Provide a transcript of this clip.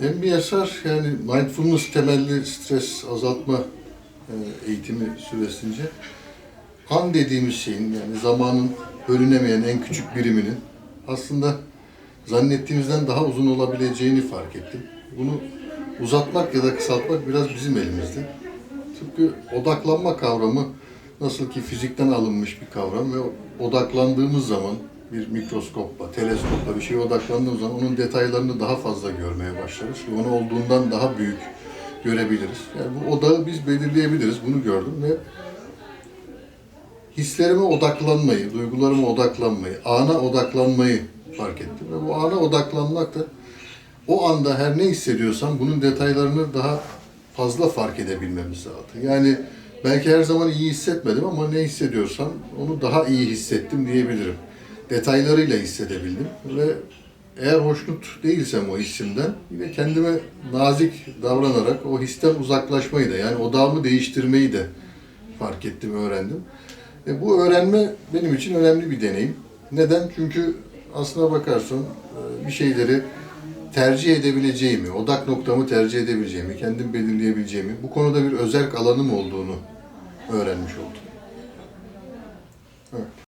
MBSR yani mindfulness temelli stres azaltma e, eğitimi süresince an dediğimiz şeyin yani zamanın bölünemeyen en küçük biriminin aslında zannettiğimizden daha uzun olabileceğini fark ettim. Bunu uzatmak ya da kısaltmak biraz bizim elimizde. Tıpkı odaklanma kavramı nasıl ki fizikten alınmış bir kavram ve odaklandığımız zaman bir mikroskopla, teleskopla bir şeye odaklandığımız zaman onun detaylarını daha fazla görmeye başlarız. Ve onu olduğundan daha büyük görebiliriz. Yani bu odağı biz belirleyebiliriz. Bunu gördüm ve hislerime odaklanmayı, duygularıma odaklanmayı, ana odaklanmayı fark ettim. Ve bu ana odaklanmak da o anda her ne hissediyorsam bunun detaylarını daha fazla fark edebilmemiz sağladı. Yani belki her zaman iyi hissetmedim ama ne hissediyorsam onu daha iyi hissettim diyebilirim. Detaylarıyla hissedebildim ve eğer hoşnut değilsem o hissimden yine kendime nazik davranarak o histen uzaklaşmayı da yani odağımı değiştirmeyi de fark ettim, öğrendim. E, bu öğrenme benim için önemli bir deneyim. Neden? Çünkü aslına bakarsan e, bir şeyleri tercih edebileceğimi, odak noktamı tercih edebileceğimi, kendim belirleyebileceğimi, bu konuda bir özel alanım olduğunu öğrenmiş oldum. Evet.